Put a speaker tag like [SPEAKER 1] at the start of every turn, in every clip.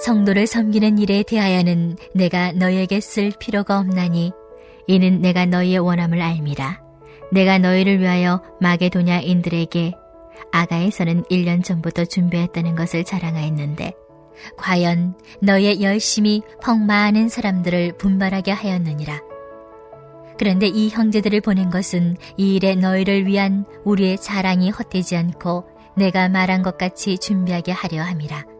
[SPEAKER 1] 성도를 섬기는 일에 대하여는 내가 너희에게 쓸 필요가 없나니 이는 내가 너희의 원함을 알미라. 내가 너희를 위하여 마게도냐인들에게 아가에서는 1년 전부터 준비했다는 것을 자랑하였는데 과연 너희의 열심히 퍽 많은 사람들을 분발하게 하였느니라. 그런데 이 형제들을 보낸 것은 이 일에 너희를 위한 우리의 자랑이 헛되지 않고 내가 말한 것 같이 준비하게 하려 함이라.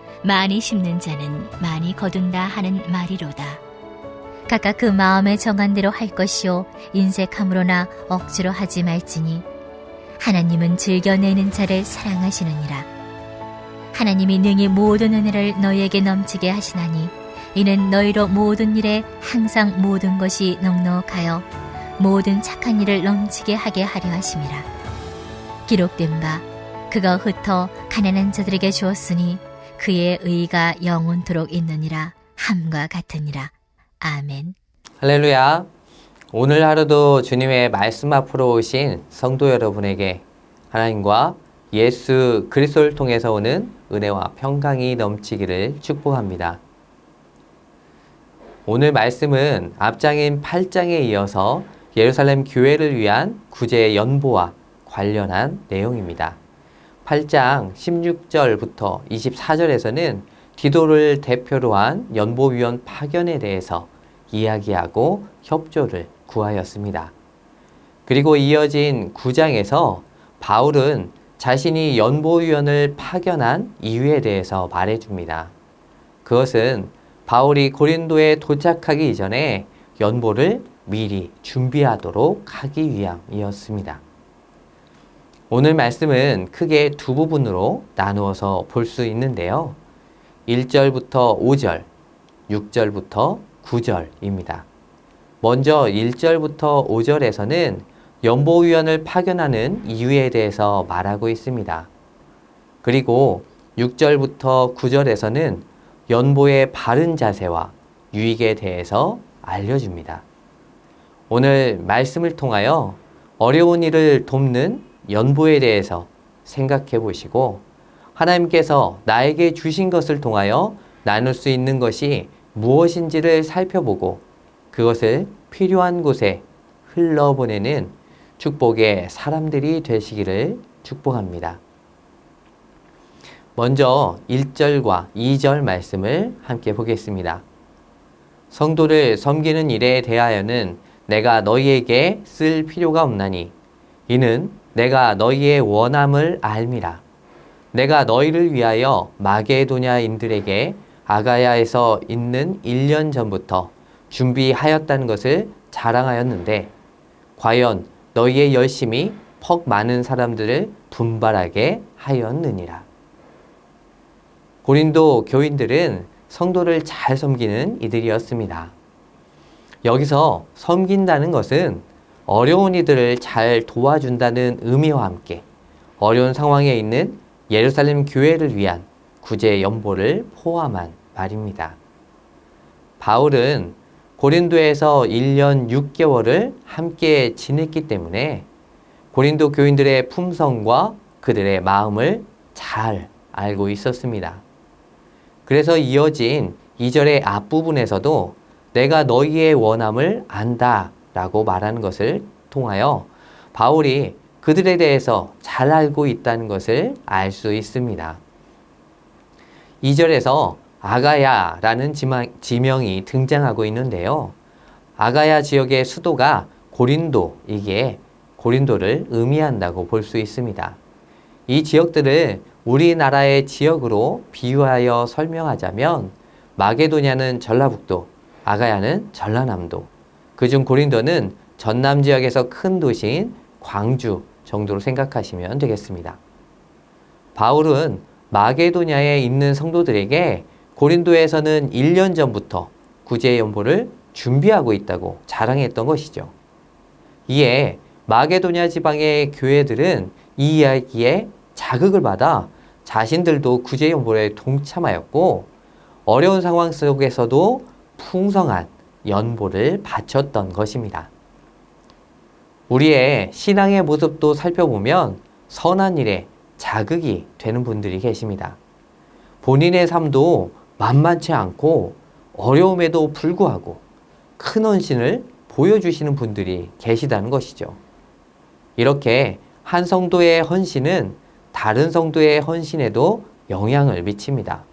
[SPEAKER 1] 많이 심는 자는 많이 거둔다 하는 말이로다. 각각 그 마음에 정한 대로 할 것이요 인색함으로나 억지로 하지 말지니 하나님은 즐겨내는 자를 사랑하시느니라. 하나님이 능히 모든 은혜를 너희에게 넘치게 하시나니 이는 너희로 모든 일에 항상 모든 것이 넉넉하여 모든 착한 일을 넘치게 하게 하려 하심이라. 기록된 바 그가 흩어 가난한 자들에게 주었으니 그의 의가 영원토록 있느니라 함과 같으니라. 아멘.
[SPEAKER 2] 할렐루야. 오늘 하루도 주님의 말씀 앞으로 오신 성도 여러분에게 하나님과 예수 그리스도를 통해서 오는 은혜와 평강이 넘치기를 축복합니다. 오늘 말씀은 앞장인 8장에 이어서 예루살렘 교회를 위한 구제 연보와 관련한 내용입니다. 8장 16절부터 24절에서는 디도를 대표로 한 연보위원 파견에 대해서 이야기하고 협조를 구하였습니다. 그리고 이어진 9장에서 바울은 자신이 연보위원을 파견한 이유에 대해서 말해줍니다. 그것은 바울이 고린도에 도착하기 이전에 연보를 미리 준비하도록 하기 위함이었습니다. 오늘 말씀은 크게 두 부분으로 나누어서 볼 수 있는데요. 1절부터 5절, 6절부터 9절입니다. 먼저 1절부터 5절에서는 연보위원을 파견하는 이유에 대해서 말하고 있습니다. 그리고 6절부터 9절에서는 연보의 바른 자세와 유익에 대해서 알려줍니다. 오늘 말씀을 통하여 어려운 일을 돕는 연보에 대해서 생각해 보시고 하나님께서 나에게 주신 것을 통하여 나눌 수 있는 것이 무엇인지를 살펴보고 그것을 필요한 곳에 흘러보내는 축복의 사람들이 되시기를 축복합니다. 먼저 1절과 2절 말씀을 함께 보겠습니다. 성도를 섬기는 일에 대하여는 내가 너희에게 쓸 필요가 없나니 이는 내가 너희의 원함을 알미라. 내가 너희를 위하여 마게도냐인들에게 아가야에서 있는 1년 전부터 준비하였다는 것을 자랑하였는데 과연 너희의 열심이 퍽 많은 사람들을 분발하게 하였느니라. 고린도 교인들은 성도를 잘 섬기는 이들이었습니다. 여기서 섬긴다는 것은 어려운 이들을 잘 도와준다는 의미와 함께 어려운 상황에 있는 예루살렘 교회를 위한 구제 연보를 포함한 말입니다. 바울은 고린도에서 1년 6개월을 함께 지냈기 때문에 고린도 교인들의 품성과 그들의 마음을 잘 알고 있었습니다. 그래서 이어진 2절의 앞부분에서도 내가 너희의 원함을 안다 라고 말하는 것을 통하여 바울이 그들에 대해서 잘 알고 있다는 것을 알 수 있습니다. 2절에서 아가야 라는 지명이 등장하고 있는데요. 아가야 지역의 수도가 고린도, 이게 고린도를 의미한다고 볼 수 있습니다. 이 지역들을 우리나라의 지역으로 비유하여 설명하자면 마게도냐는 전라북도, 아가야는 전라남도, 그중 고린도는 전남 지역에서 큰 도시인 광주 정도로 생각하시면 되겠습니다. 바울은 마게도냐에 있는 성도들에게 고린도에서는 1년 전부터 구제 연보를 준비하고 있다고 자랑했던 것이죠. 이에 마게도냐 지방의 교회들은 이 이야기에 자극을 받아 자신들도 구제 연보에 동참하였고 어려운 상황 속에서도 풍성한 연보를 바쳤던 것입니다. 우리의 신앙의 모습도 살펴보면 선한 일에 자극이 되는 분들이 계십니다. 본인의 삶도 만만치 않고 어려움에도 불구하고 큰 헌신을 보여주시는 분들이 계시다는 것이죠. 이렇게 한 성도의 헌신은 다른 성도의 헌신에도 영향을 미칩니다.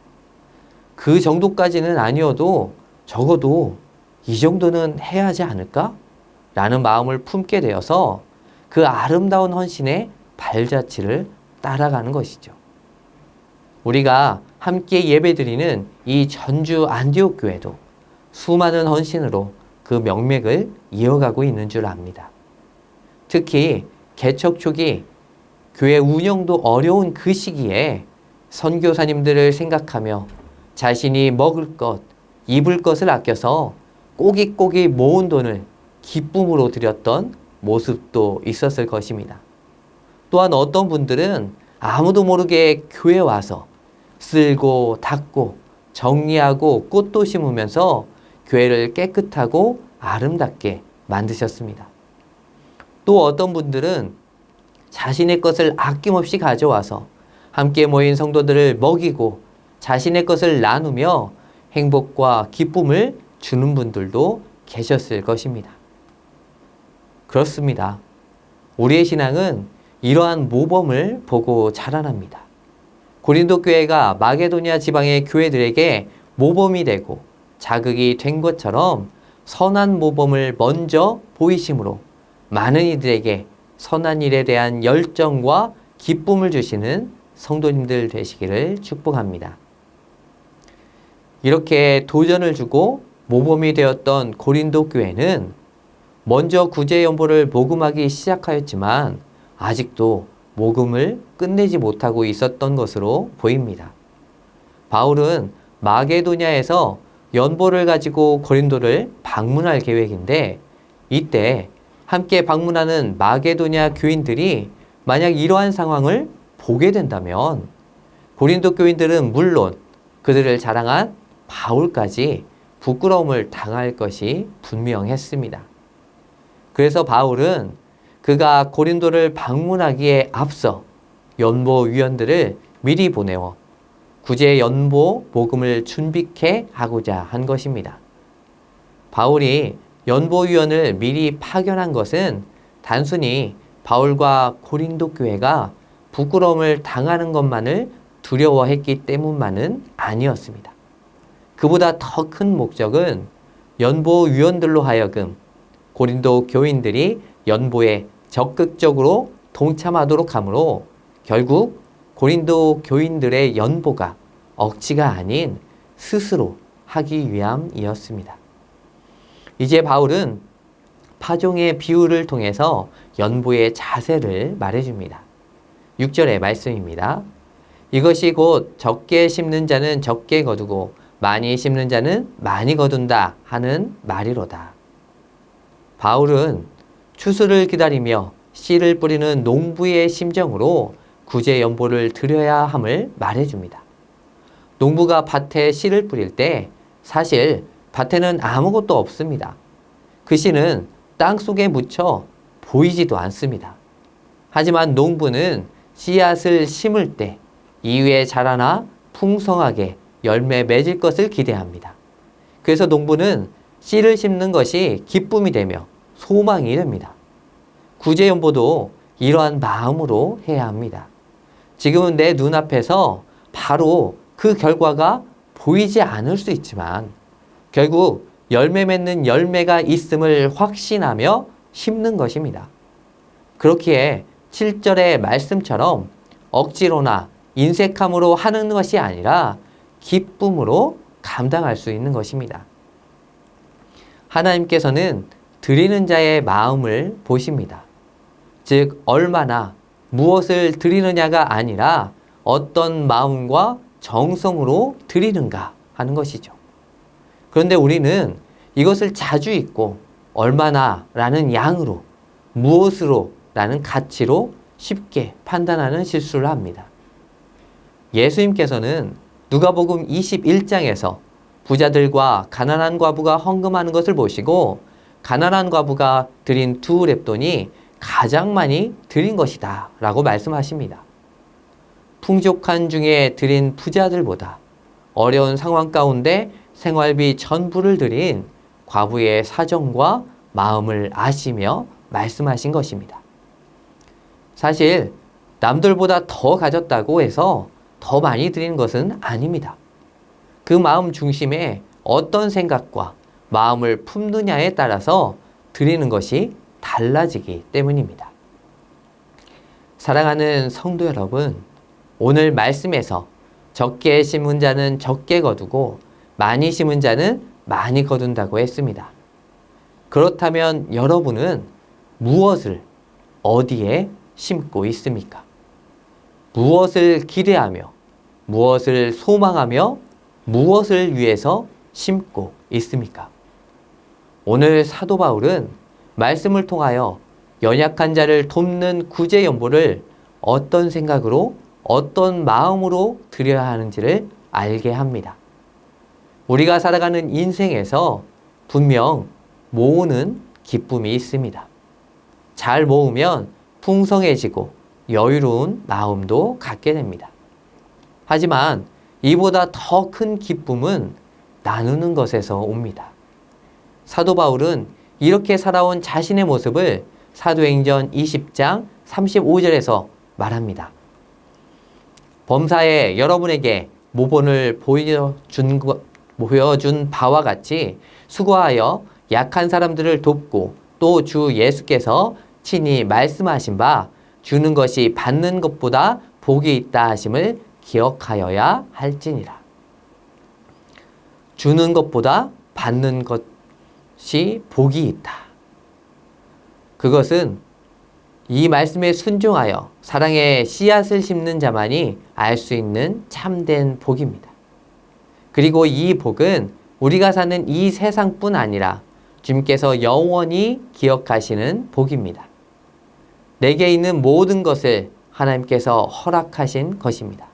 [SPEAKER 2] 그 정도까지는 아니어도 적어도 이 정도는 해야 하지 않을까? 라는 마음을 품게 되어서 그 아름다운 헌신의 발자취를 따라가는 것이죠. 우리가 함께 예배드리는 이 전주 안디옥 교회도 수많은 헌신으로 그 명맥을 이어가고 있는 줄 압니다. 특히 개척 초기 교회 운영도 어려운 그 시기에 선교사님들을 생각하며 자신이 먹을 것, 입을 것을 아껴서 꼬깃꼬깃 모은 돈을 기쁨으로 드렸던 모습도 있었을 것입니다. 또한 어떤 분들은 아무도 모르게 교회 와서 쓸고 닦고 정리하고 꽃도 심으면서 교회를 깨끗하고 아름답게 만드셨습니다. 또 어떤 분들은 자신의 것을 아낌없이 가져와서 함께 모인 성도들을 먹이고 자신의 것을 나누며 행복과 기쁨을 주는 분들도 계셨을 것입니다. 그렇습니다. 우리의 신앙은 이러한 모범을 보고 자라납니다. 고린도 교회가 마게도니아 지방의 교회들에게 모범이 되고 자극이 된 것처럼 선한 모범을 먼저 보이심으로 많은 이들에게 선한 일에 대한 열정과 기쁨을 주시는 성도님들 되시기를 축복합니다. 이렇게 도전을 주고 모범이 되었던 고린도 교회는 먼저 구제 연보를 모금하기 시작하였지만 아직도 모금을 끝내지 못하고 있었던 것으로 보입니다. 바울은 마게도냐에서 연보를 가지고 고린도를 방문할 계획인데 이때 함께 방문하는 마게도냐 교인들이 만약 이러한 상황을 보게 된다면 고린도 교인들은 물론 그들을 자랑한 바울까지 부끄러움을 당할 것이 분명했습니다. 그래서 바울은 그가 고린도를 방문하기에 앞서 연보 위원들을 미리 보내어 구제 연보 모금을 준비케 하고자 한 것입니다. 바울이 연보 위원을 미리 파견한 것은 단순히 바울과 고린도 교회가 부끄러움을 당하는 것만을 두려워했기 때문만은 아니었습니다. 그보다 더 큰 목적은 연보 위원들로 하여금 고린도 교인들이 연보에 적극적으로 동참하도록 하므로 결국 고린도 교인들의 연보가 억지가 아닌 스스로 하기 위함이었습니다. 이제 바울은 파종의 비유를 통해서 연보의 자세를 말해줍니다. 6절의 말씀입니다. 이것이 곧 적게 심는 자는 적게 거두고 많이 심는 자는 많이 거둔다 하는 말이로다. 바울은 추수를 기다리며 씨를 뿌리는 농부의 심정으로 구제 연보를 드려야 함을 말해줍니다. 농부가 밭에 씨를 뿌릴 때 사실 밭에는 아무것도 없습니다. 그 씨는 땅 속에 묻혀 보이지도 않습니다. 하지만 농부는 씨앗을 심을 때 이후에 자라나 풍성하게 열매 맺을 것을 기대합니다. 그래서 농부는 씨를 심는 것이 기쁨이 되며 소망이 됩니다. 구제연보도 이러한 마음으로 해야 합니다. 지금은 내 눈앞에서 바로 그 결과가 보이지 않을 수 있지만 결국 열매 맺는 열매가 있음을 확신하며 심는 것입니다. 그렇기에 7절의 말씀처럼 억지로나 인색함으로 하는 것이 아니라 기쁨으로 감당할 수 있는 것입니다. 하나님께서는 드리는 자의 마음을 보십니다. 즉, 얼마나 무엇을 드리느냐가 아니라 어떤 마음과 정성으로 드리는가 하는 것이죠. 그런데 우리는 이것을 자주 잊고 얼마나 라는 양으로 무엇으로 라는 가치로 쉽게 판단하는 실수를 합니다. 예수님께서는 누가복음 21장에서 부자들과 가난한 과부가 헌금하는 것을 보시고 가난한 과부가 드린 두 랩돈이 가장 많이 드린 것이다 라고 말씀하십니다. 풍족한 중에 드린 부자들보다 어려운 상황 가운데 생활비 전부를 드린 과부의 사정과 마음을 아시며 말씀하신 것입니다. 사실 남들보다 더 가졌다고 해서 더 많이 드리는 것은 아닙니다. 그 마음 중심에 어떤 생각과 마음을 품느냐에 따라서 드리는 것이 달라지기 때문입니다. 사랑하는 성도 여러분, 오늘 말씀에서 적게 심은 자는 적게 거두고 많이 심은 자는 많이 거둔다고 했습니다. 그렇다면 여러분은 무엇을 어디에 심고 있습니까? 무엇을 기대하며 무엇을 소망하며 무엇을 위해서 심고 있습니까? 오늘 사도 바울은 말씀을 통하여 연약한 자를 돕는 구제 연보를 어떤 생각으로 어떤 마음으로 드려야 하는지를 알게 합니다. 우리가 살아가는 인생에서 분명 모으는 기쁨이 있습니다. 잘 모으면 풍성해지고 여유로운 마음도 갖게 됩니다. 하지만 이보다 더 큰 기쁨은 나누는 것에서 옵니다. 사도 바울은 이렇게 살아온 자신의 모습을 사도행전 20장 35절에서 말합니다. 범사에 여러분에게 모본을 보여준, 보여준 바와 같이 수고하여 약한 사람들을 돕고 또 주 예수께서 친히 말씀하신 바 주는 것이 받는 것보다 복이 있다 하심을 기억하여야 할지니라. 주는 것보다 받는 것이 복이 있다. 그것은 이 말씀에 순종하여 사랑의 씨앗을 심는 자만이 알 수 있는 참된 복입니다. 그리고 이 복은 우리가 사는 이 세상뿐 아니라 주님께서 영원히 기억하시는 복입니다. 내게 있는 모든 것을 하나님께서 허락하신 것입니다.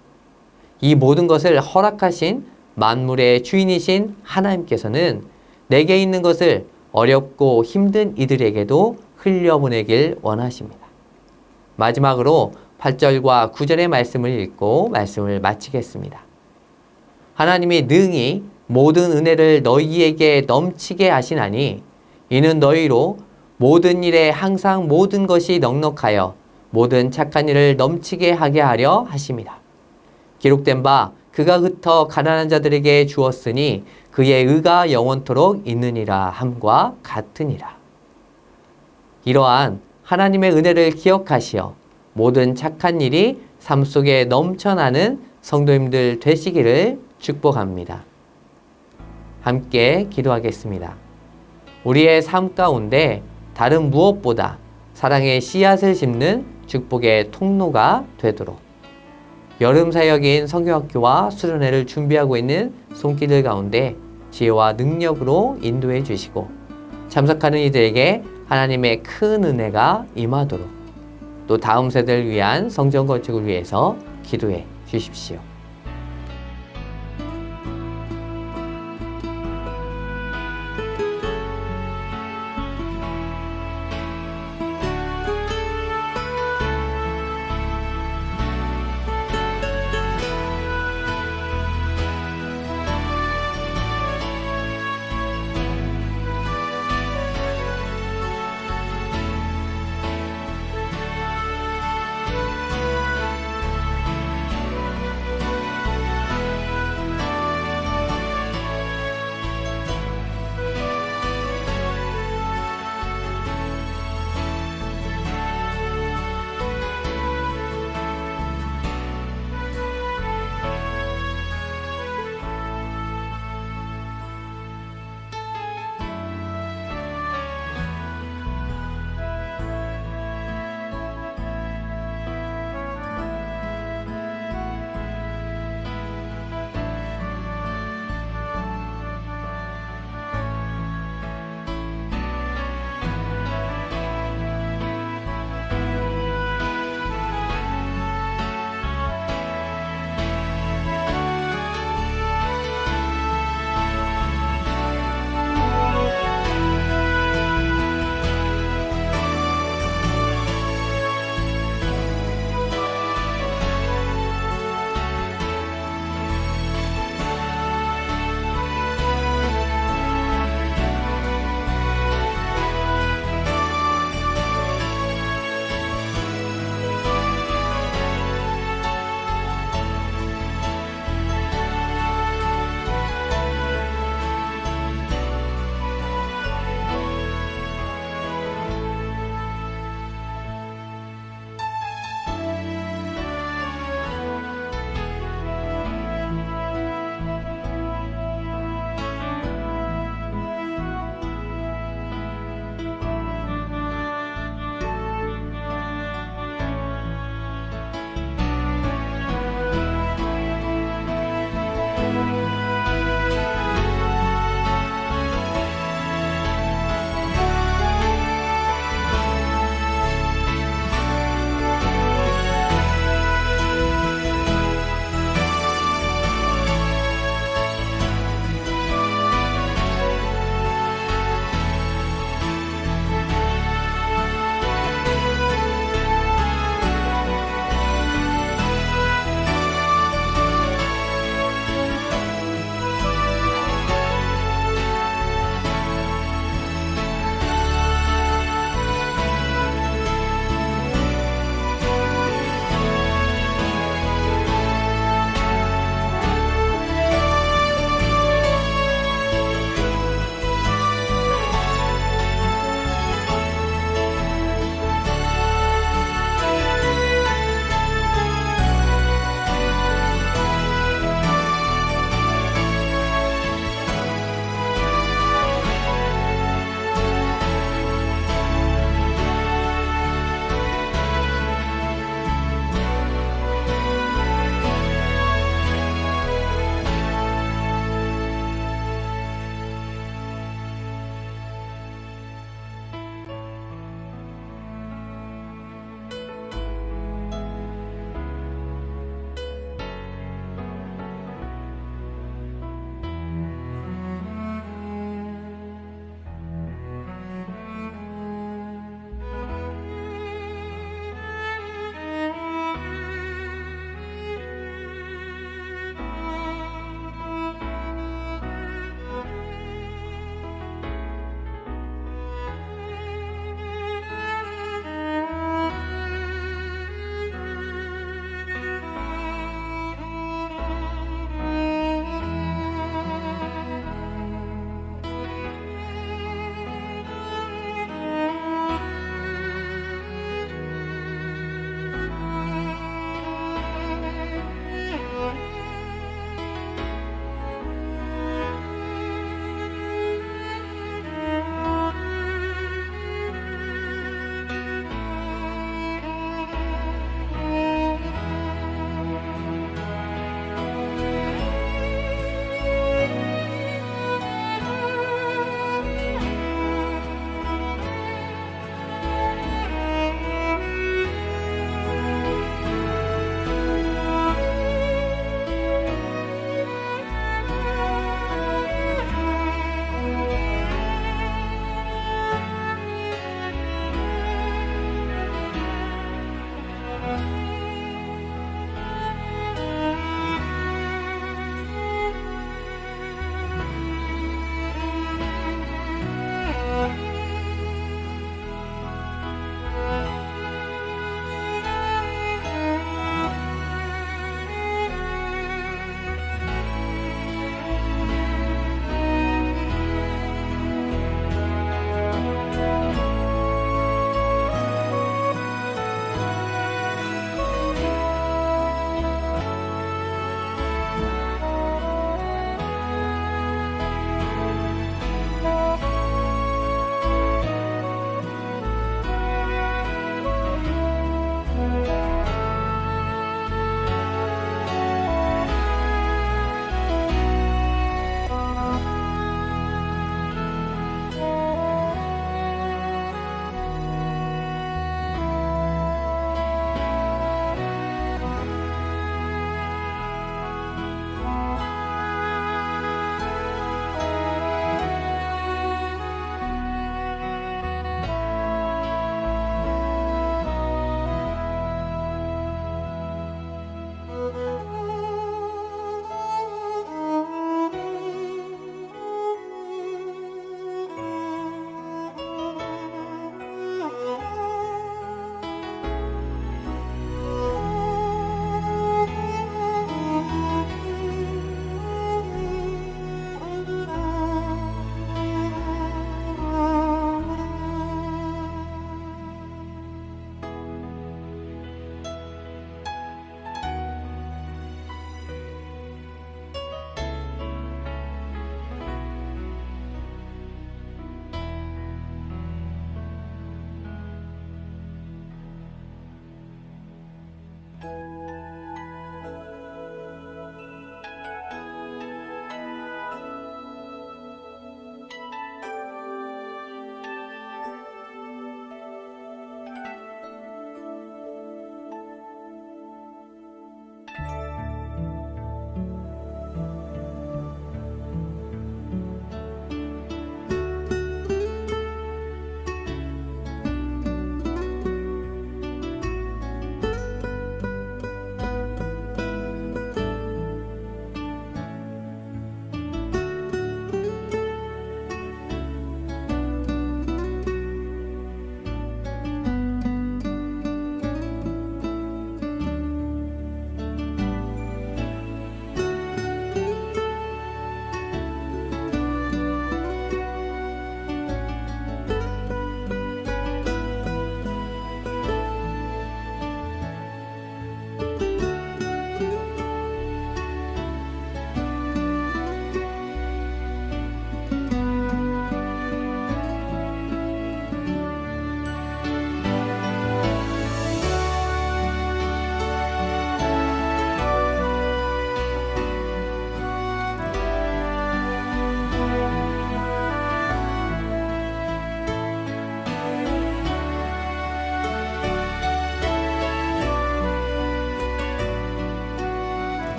[SPEAKER 2] 이 모든 것을 허락하신 만물의 주인이신 하나님께서는 내게 있는 것을 어렵고 힘든 이들에게도 흘려보내길 원하십니다. 마지막으로 8절과 9절의 말씀을 읽고 말씀을 마치겠습니다. 하나님이 능히 모든 은혜를 너희에게 넘치게 하시나니 이는 너희로 모든 일에 항상 모든 것이 넉넉하여 모든 착한 일을 넘치게 하게 하려 하십니다. 기록된 바 그가 흩어 가난한 자들에게 주었으니 그의 의가 영원토록 있느니라 함과 같으니라. 이러한 하나님의 은혜를 기억하시어 모든 착한 일이 삶 속에 넘쳐나는 성도님들 되시기를 축복합니다. 함께 기도하겠습니다. 우리의 삶 가운데 다른 무엇보다 사랑의 씨앗을 심는 축복의 통로가 되도록 여름 사역인 성교학교와 수련회를 준비하고 있는 손길들 가운데 지혜와 능력으로 인도해 주시고 참석하는 이들에게 하나님의 큰 은혜가 임하도록 또 다음 세대를 위한 성전 건축을 위해서 기도해 주십시오.